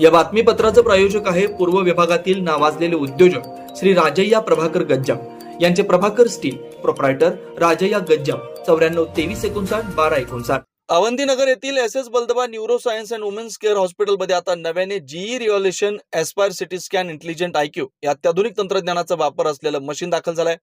या बातमीपत्राचं प्रायोजक आहे पूर्व विभागातील नावाजलेले उद्योजक श्री राजय्या प्रभाकर गज्जाम. यांचे प्रभाकर स्टील प्रोप्रायटर राजय्या गज्जाम. चौऱ्याण्णव तेवीस एकोणसाठ बारा एकोणसाठ. अवंतीनगर येथील S S Baldawa neuroscience and women's care हॉस्पिटलमध्ये आता नव्याने GE revolution aspire CT scan intelligent IQ या अत्याधुनिक तंत्रज्ञानाचा वापर असलेलं मशीन दाखल झालंय.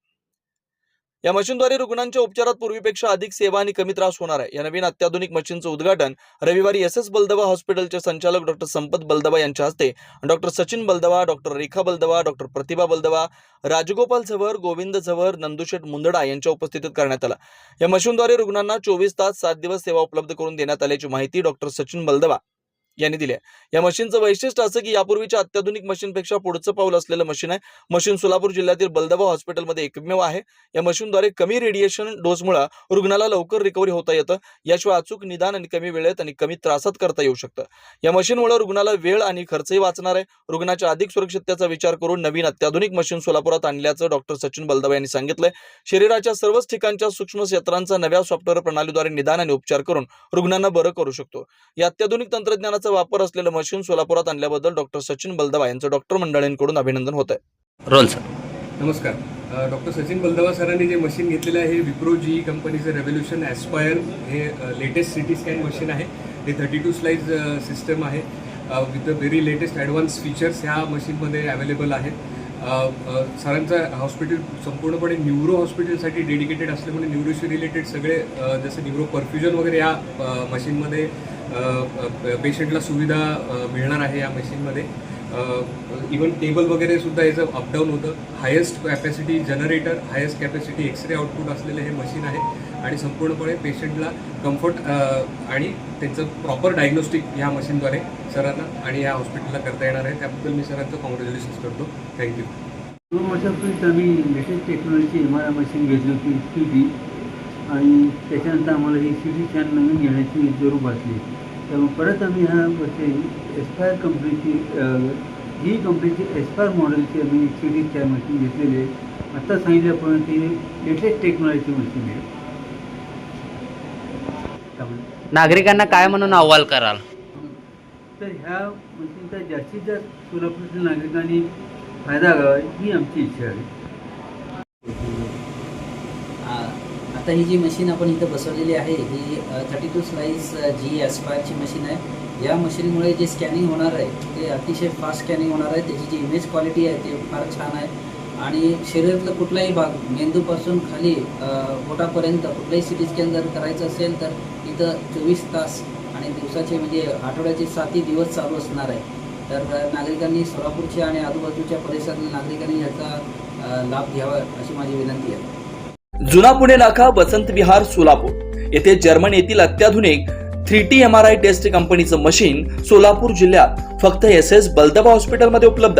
या मशीनद्वारे रुग्णांच्या उपचारात पूर्वीपेक्षा अधिक सेवा आणि कमी त्रास होणार आहे. या नवीन अत्याधुनिक मशीनचं उद्घाटन रविवारी एस एस बलदवा हॉस्पिटलचे संचालक डॉक्टर संपत बलदवा यांच्या हस्ते doctor Sachin Baldawa doctor Rekha Baldawa doctor Pratibha Baldawa Rajgopal Zawar Govind Zawar Nandusheth Mundada यांच्या उपस्थितीत करण्यात आला. या मशीनद्वारे रुग्णांना चोवीस तास सात दिवस सेवा उपलब्ध करून देण्यात आल्याची माहिती डॉक्टर सचिन बलदवा यांनी दिले. या मशीनचं वैशिष्ट्य असं की यापूर्वीच्या अत्याधुनिक मशीनपेक्षा पुढचं पाऊल असलेलं मशीन आहे. मशीन सोलापूर जिल्ह्यातील बलदबा हॉस्पिटलमध्ये एकमेव आहे. या मशीनद्वारे कमी रेडिएशन डोसमुळे रुग्णाला लवकर रिकव्हरी होता येतं. याशिवाय अचूक निदान आणि कमी वेळेत आणि कमी त्रासात करता येऊ शकतं. या मशीनमुळे रुग्णाला वेळ आणि खर्चही वाचणार आहे. रुग्णाच्या अधिक सुरक्षिततेचा विचार करून नवीन अत्याधुनिक मशीन सोलापुरात आणल्याचं डॉक्टर सचिन बलदबा यांनी सांगितलंय. शरीराच्या सर्वच ठिकाणच्या सूक्ष्म क्षेत्रांचा नव्या सॉफ्टवेअर प्रणालीद्वारे निदान आणि उपचार करून रुग्णांना बरं करू शकतो. या अत्याधुनिक तंत्रज्ञानाचा वापर असलेलं मशीन सोलापुरात आणल्याबद्दल डॉक्टर सचिन बलदवा यांचं डॉक्टर मंडळींकडून अभिनंदन होत आहे रोल सर. नमस्कार. डॉक्टर सचिन बलदवा सरांनी जे मशीन घेतलेलं आहे हे विप्रो जी कंपनीचं रेव्होल्युशन ॲस्पायर हे latest C T scan machine आहे. हे थर्टी टू स्लाइज सिस्टम आहे. With the very latest advance features ह्या मशीनमध्ये अवेलेबल आहेत. सरांचं हॉस्पिटल संपूर्णपणे न्यूरो हॉस्पिटलसाठी डेडिकेटेड असल्यामुळे न्यूरोशी रिलेटेड सगळे जसं न्यूरो परफ्युजन वगैरे या मशीनमध्ये पेशंटला सुविधा मिळणार आहे या मशीनमध्ये. इवन टेबल वगैरे सुद्धा याचं अपडाऊन होतं. Highest capacity generator highest capacity X-ray output असलेलं हे मशीन आहे. आणि संपूर्णपणे पेशंटला कम्फर्ट आणि त्यांचं प्रॉपर डायग्नोस्टिक ह्या मशीनद्वारे सरांना आणि या हॉस्पिटलला करता येणार आहे. त्याबद्दल मी सरांचं कॉंग्रॅच्युलेशन्स करतो. थँक्यू दोन वर्षापूर्वीच आम्ही latest technology M R I machine घेतली होती सी डी आणि त्याच्यानंतर आम्हाला ही सी डी छान नवीन घेण्याची जरूर भासली त्यामुळे परत आम्ही ह्या वर्षी एस्पायर कंपनीची ही कंपनीची एस्पायर मॉडेलची आम्ही सी डी छान मशीन घेतलेली आहे. आत्ता सांगितल्याप्रमाणे ती लेटेस्ट टेक्नॉलॉजी मशीन आहे. नागरिकांना काय म्हणून अहवाल कराल? तर ह्या मशीनचा जास्तीत जास्त सोलापूरच्या नागरिकांनी फायदा घ्यावा ही आमची इच्छा आहे. आ, आता ही जी मशीन आपण इथं बसवलेली आहे ही थर्टी टू स्लाईस जी ॲस्पायरची मशीन आहे. या मशीनमुळे जे स्कॅनिंग होणार आहे ते अतिशय फास्ट स्कॅनिंग होणार आहे. त्याची जी इमेज क्वालिटी आहे ते फार छान आहे. आणि शरीरातला कुठलाही भाग मेंदूपासून खाली अ, पोटापर्यंत कुठलाही सी टी स्कॅन जर करायचं असेल तर इथं चोवीस तास आणि दिवसाचे म्हणजे आठवड्याचे सातही दिवस चालू असणार आहे. तर नागरिकांनी सोलापूरच्या आणि आजूबाजूच्या परिसरातील नागरिकांनी याचा लाभ घ्यावा अशी माझी विनंती आहे. जुना पुणे नाका वसंत विहार सोलापूर. येथे जर्मन येथील अत्याधुनिक three T M R I test कंपनीचं मशीन सोलापूर जिल्ह्यात फक्त एस एस बलदबा हॉस्पिटलमध्ये उपलब्ध.